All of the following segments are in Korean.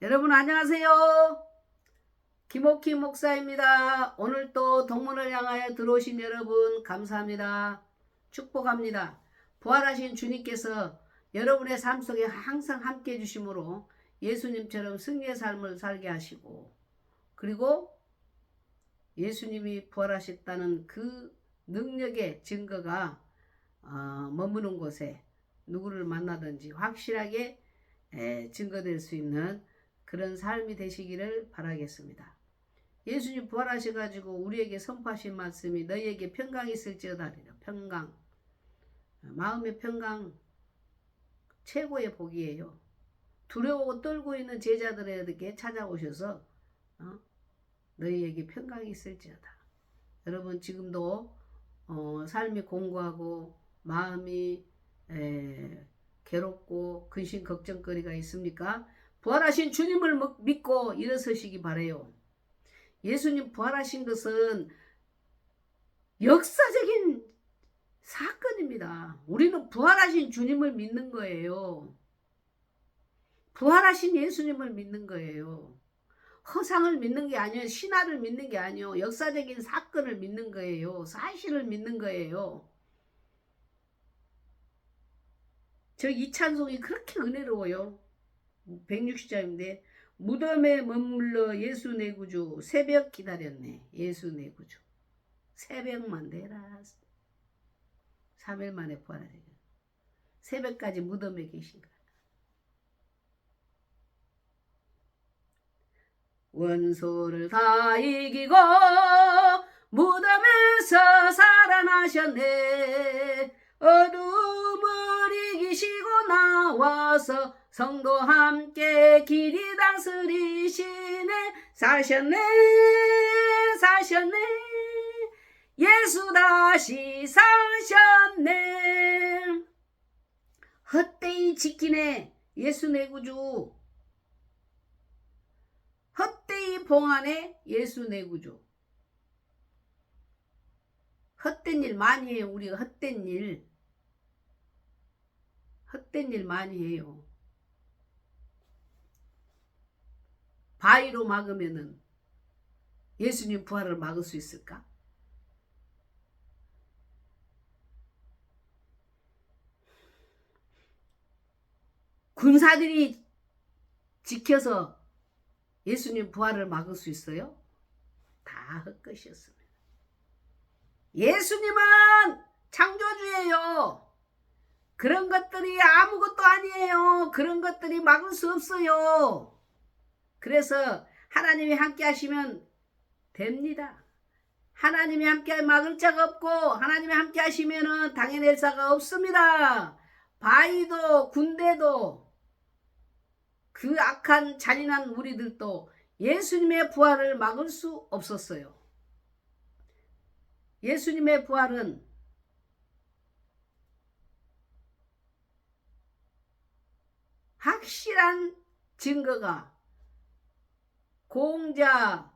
여러분 안녕하세요. 김옥희 목사입니다. 오늘 또 동문을 향하여 들어오신 여러분 감사합니다. 축복합니다. 부활하신 주님께서 여러분의 삶 속에 항상 함께 해주심으로 예수님처럼 승리의 삶을 살게 하시고 그리고 예수님이 부활하셨다는 그 능력의 증거가 어, 머무는 곳에 누구를 만나든지 확실하게 에, 증거될 수 있는 그런 삶이 되시기를 바라겠습니다. 예수님 부활하셔가지고 우리에게 선포하신 말씀이 너희에게 평강이 있을지어다 평강 마음의 평강 최고의 복이에요. 두려워 떨고 있는 제자들에게 찾아오셔서 어? 너희에게 평강이 있을지어다. 여러분 지금도 어, 삶이 공고하고 마음이 에, 괴롭고 근심 걱정거리가 있습니까? 부활하신 주님을 믿고 일어서시기 바래요. 예수님 부활하신 것은 역사적인 사건입니다. 우리는 부활하신 주님을 믿는 거예요. 부활하신 예수님을 믿는 거예요. 허상을 믿는 게 아니에요. 신화를 믿는 게 아니에요. 역사적인 사건을 믿는 거예요. 사실을 믿는 거예요. 저 이 찬송이 그렇게 은혜로워요. 160장인데 무덤에 머물러 예수 내 구주 새벽 기다렸네. 예수 내 구주. 새벽만 되라. 3일 만에 부활하게. 새벽까지 무덤에 계신 거야. 원소를 다 이기고 무덤에서 살아나셨네. 어둠을 이기시고 나와서 성도 함께 길이 다스리시네. 사셨네 사셨네. 예수 다시 사셨네. 헛되이 지키네 예수 내 구주. 헛되이 봉하네 예수 내 구주. 헛된 일 많이 해요 우리가 헛된 일 헛된 일 많이 해요 바위로 막으면은 예수님 부활을 막을 수 있을까? 군사들이 지켜서 예수님 부활을 막을 수 있어요? 다 헛것이었습니다. 예수님은 창조주예요. 그런 것들이 아무것도 아니에요. 그런 것들이 막을 수 없어요. 그래서 하나님이 함께 하시면 됩니다. 하나님이 함께 막을 자가 없고 하나님이 함께 하시면은 당해낼 자가 없습니다. 바위도 군대도 그 악한 잔인한 우리들도 예수님의 부활을 막을 수 없었어요. 예수님의 부활은 확실한 증거가 공자,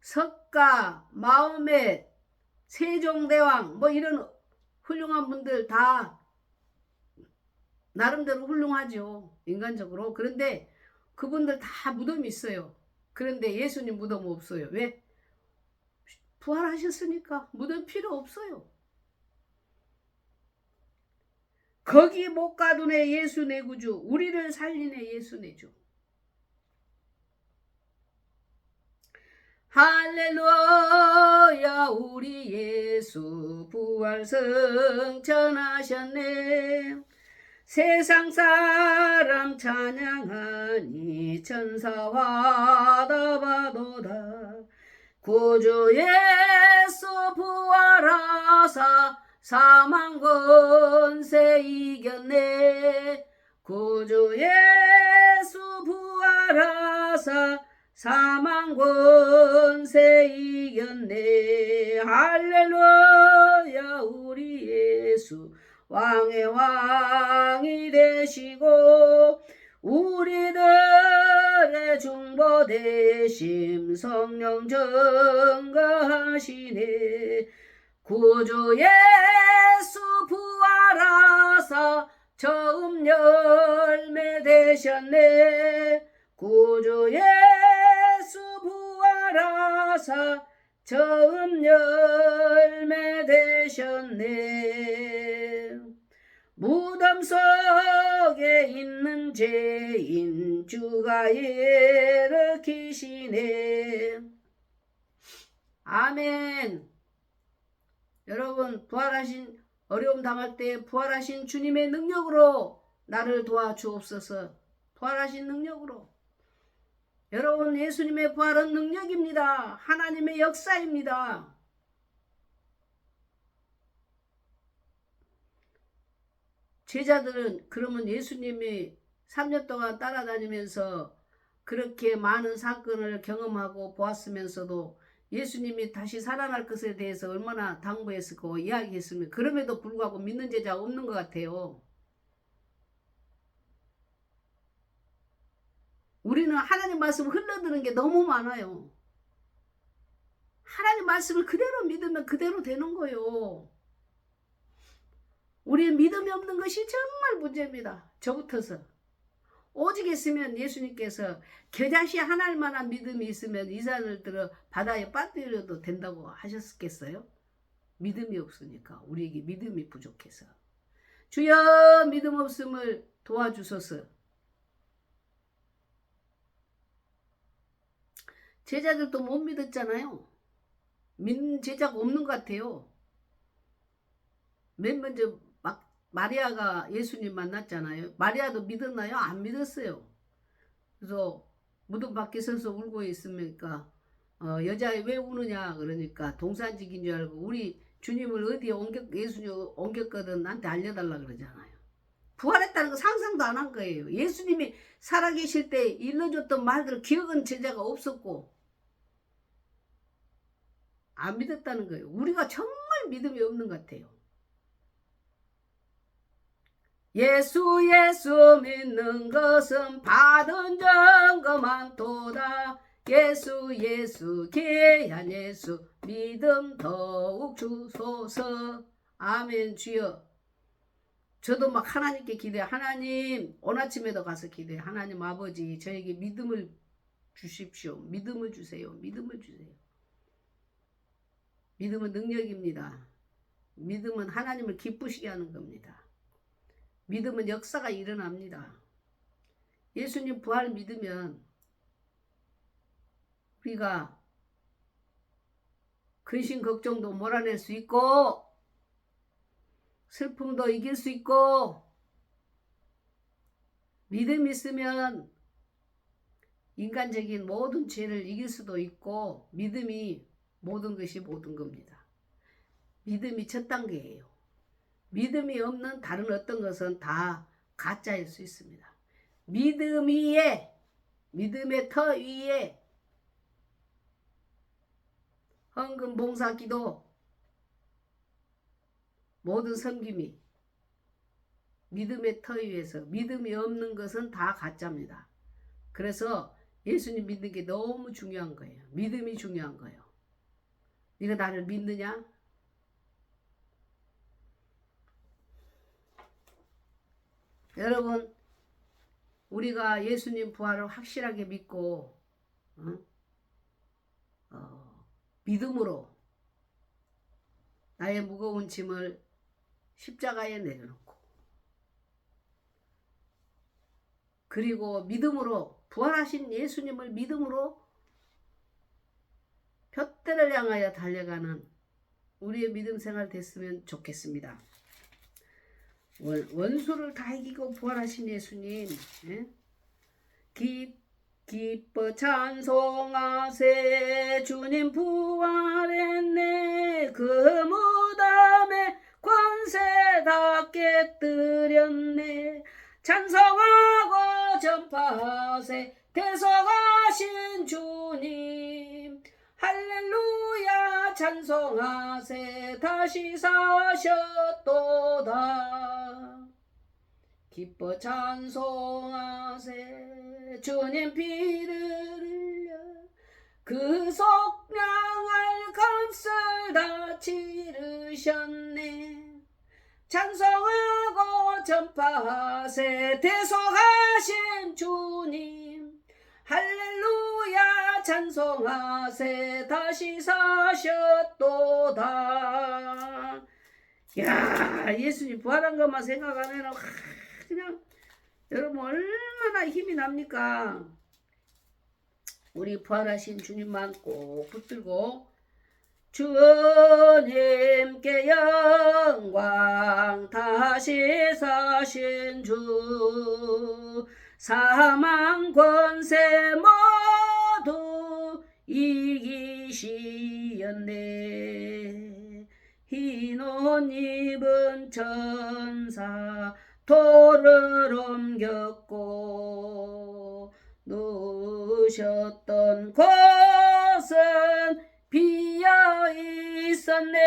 석가, 마음의 세종대왕 뭐 이런 훌륭한 분들 다 나름대로 훌륭하죠. 인간적으로. 그런데 그분들 다 무덤이 있어요. 그런데 예수님 무덤 없어요. 왜? 부활하셨으니까 무덤 필요 없어요. 거기 못 가두네 예수 내 구주 우리를 살리네 예수 내 주. 할렐루야 우리 예수 부활 승천하셨네 세상 사람 찬양하니 천사와 다바도다 구주 예수 부활하사 사망 권세 이겼네. 구주 예수 부활하사 사망 권세 이겼네. 할렐루야 우리 예수. 왕의 왕이 되시고 우리들의 중보 대심 성령 증거하시네 구주 예수 부활하사 처음 열매 되셨네. 구주 예수 부활하사 처음 열매 되셨네. 무덤 속에 있는 죄인 주가 일으키시네. 아멘 여러분 부활하신 어려움 당할 때 부활하신 주님의 능력으로 나를 도와주옵소서. 부활하신 능력으로. 여러분 예수님의 부활은 능력입니다. 하나님의 역사입니다. 제자들은 그러면 예수님이 3년 동안 따라다니면서 그렇게 많은 사건을 경험하고 보았으면서도 예수님이 다시 살아날 것에 대해서 얼마나 당부했을고 이야기했으면 그럼에도 불구하고 믿는 제자가 없는 것 같아요. 우리는 하나님 말씀을 흘러드는 게 너무 많아요. 하나님 말씀을 그대로 믿으면 그대로 되는 거예요. 우리의 믿음이 없는 것이 정말 문제입니다. 저부터서. 오직 있으면 예수님께서 겨자씨 하나만한 믿음이 있으면 이 산을 들어 바다에 빠뜨려도 된다고 하셨겠어요? 믿음이 없으니까 우리에게 믿음이 부족해서. 주여 믿음 없음을 도와주소서. 제자들도 못 믿었잖아요. 믿는 제자가 없는 것 같아요. 맨 먼저 막 마리아가 예수님 만났잖아요. 마리아도 믿었나요? 안 믿었어요. 그래서 무덤 밖에 서서 울고 있으니까 어, 여자 왜 우느냐 그러니까 동산직인 줄 알고 우리 주님을 어디에 옮겨 예수님 옮겼거든 나한테 알려달라 그러잖아요. 부활했다는 거 상상도 안 한 거예요. 예수님이 살아계실 때 일러줬던 말들 기억은 제자가 없었고 안 믿었다는 거예요. 우리가 정말 믿음이 없는 것 같아요. 예수 예수 믿는 것은 받은 증거 많도다. 예수 예수 귀한 예수 믿음 더욱 주소서. 아멘 주여. 저도 막 하나님께 기도해 하나님 오늘 아침에도 가서 기도해 하나님 아버지 저에게 믿음을 주십시오. 믿음을 주세요. 믿음을 주세요. 믿음은 능력입니다. 믿음은 하나님을 기쁘시게 하는 겁니다 믿으면 역사가 일어납니다. 예수님 부활 믿으면 우리가 근심 걱정도 몰아낼 수 있고 슬픔도 이길 수 있고 믿음 있으면 인간적인 모든 죄를 이길 수도 있고 믿음이 모든 것이 모든 겁니다. 믿음이 첫 단계예요. 믿음이 없는 다른 어떤 것은 다 가짜일 수 있습니다. 믿음 위에 믿음의 터 위에 헌금 봉사 기도 모든 섬김이 믿음의 터 위에서 믿음이 없는 것은 다 가짜입니다. 그래서 예수님 믿는 게 너무 중요한 거예요. 믿음이 중요한 거예요. 네가 나를 믿느냐? 여러분 우리가 예수님 부활을 확실하게 믿고 어? 어, 믿음으로 나의 무거운 짐을 십자가에 내려놓고 그리고 믿음으로 부활하신 예수님을 믿음으로 푯대를 향하여 달려가는 우리의 믿음 생활 됐으면 좋겠습니다. 원, 원수를 다 이기고 부활하신 예수님 예? 기, 기뻐 찬송하세. 주님 부활했네. 그 무덤에 관세 다 깨뜨렸네. 찬송하고 전파하세. 대속하신 주님 할렐루야 찬송하세 다시 사셨도다. 기뻐 찬송하세 주님 피를 흘려 그 속량할 값을 다 치르셨네. 찬송하고 전파하세 대속하신 주님 찬송하세. 다시 사셨도다. 야 예수님 부활한 것만 생각하면 은 그냥 여러분 얼마나 힘이 납니까? 우리 부활하신 주님만 꼭 붙들고 주님께 영광 다시 사신 주 사망 권세 모두 이기시었네. 흰옷 입은 천사 돌을 옮겼고 누우셨던 곳은 비어 있었네.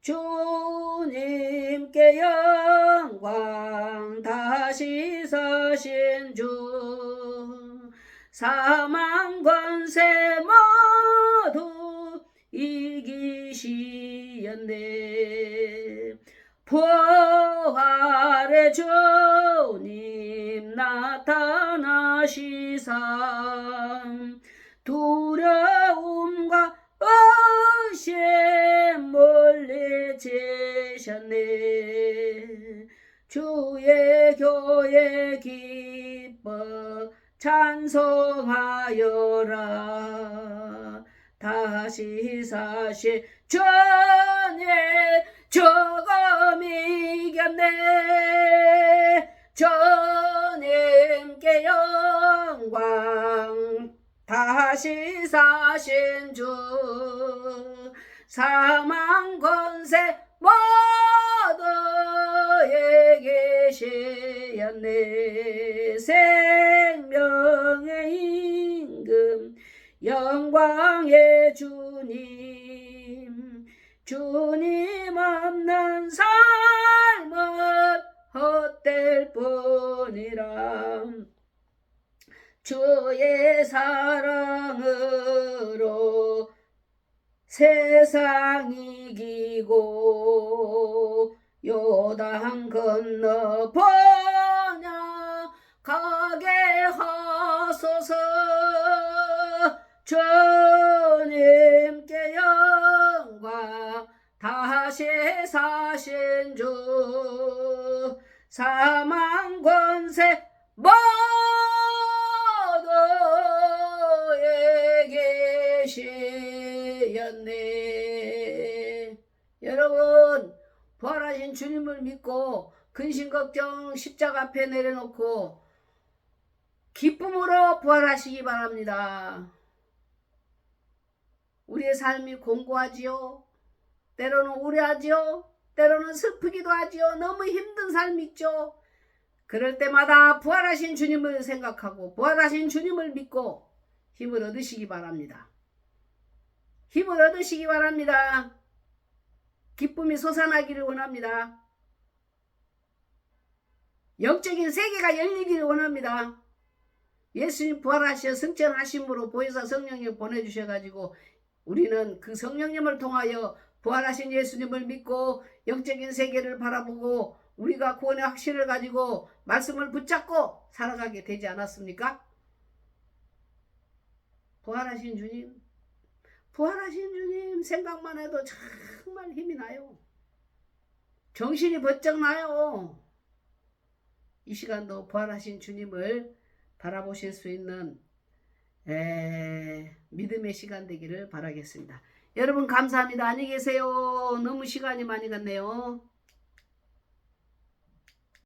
주님께 영광 다시 사신 주 사망 권세 모두 이기시었네 부활의 주님 나타나시사 두려움과 의심 물리치셨네. 주의 교회 기뻐 찬송하여라. 다시 사실 주님 조금 이겼네. 주님께 영광 다시 사신 주. 사망 권세 모두에게 시였네 생명의 임금 영광의 주님. 주님 없는 삶은 헛될 뿐이라. 주의 사랑으로 세상 이기고 요단 건너 번야 가게 하소서 주님께 영광 다시 사신 주 사망 권세 모 여러분 부활하신 주님을 믿고 근심 걱정 십자가 앞에 내려놓고 기쁨으로 부활하시기 바랍니다. 우리의 삶이 공고하지요. 때로는 우려하지요. 때로는 슬프기도 하지요. 너무 힘든 삶 있죠. 그럴 때마다 부활하신 주님을 생각하고 부활하신 주님을 믿고 힘을 얻으시기 바랍니다. 힘을 얻으시기 바랍니다. 기쁨이 솟아나기를 원합니다. 영적인 세계가 열리기를 원합니다. 예수님 부활하셔 승천하심으로 보혜사 성령님 보내주셔가지고 우리는 그 성령님을 통하여 부활하신 예수님을 믿고 영적인 세계를 바라보고 우리가 구원의 확신을 가지고 말씀을 붙잡고 살아가게 되지 않았습니까? 부활하신 주님, 부활하신 주님 생각만 해도 정말 힘이 나요. 정신이 번쩍 나요. 이 시간도 부활하신 주님을 바라보실 수 있는 에, 믿음의 시간 되기를 바라겠습니다. 여러분 감사합니다. 안녕히 계세요. 너무 시간이 많이 갔네요.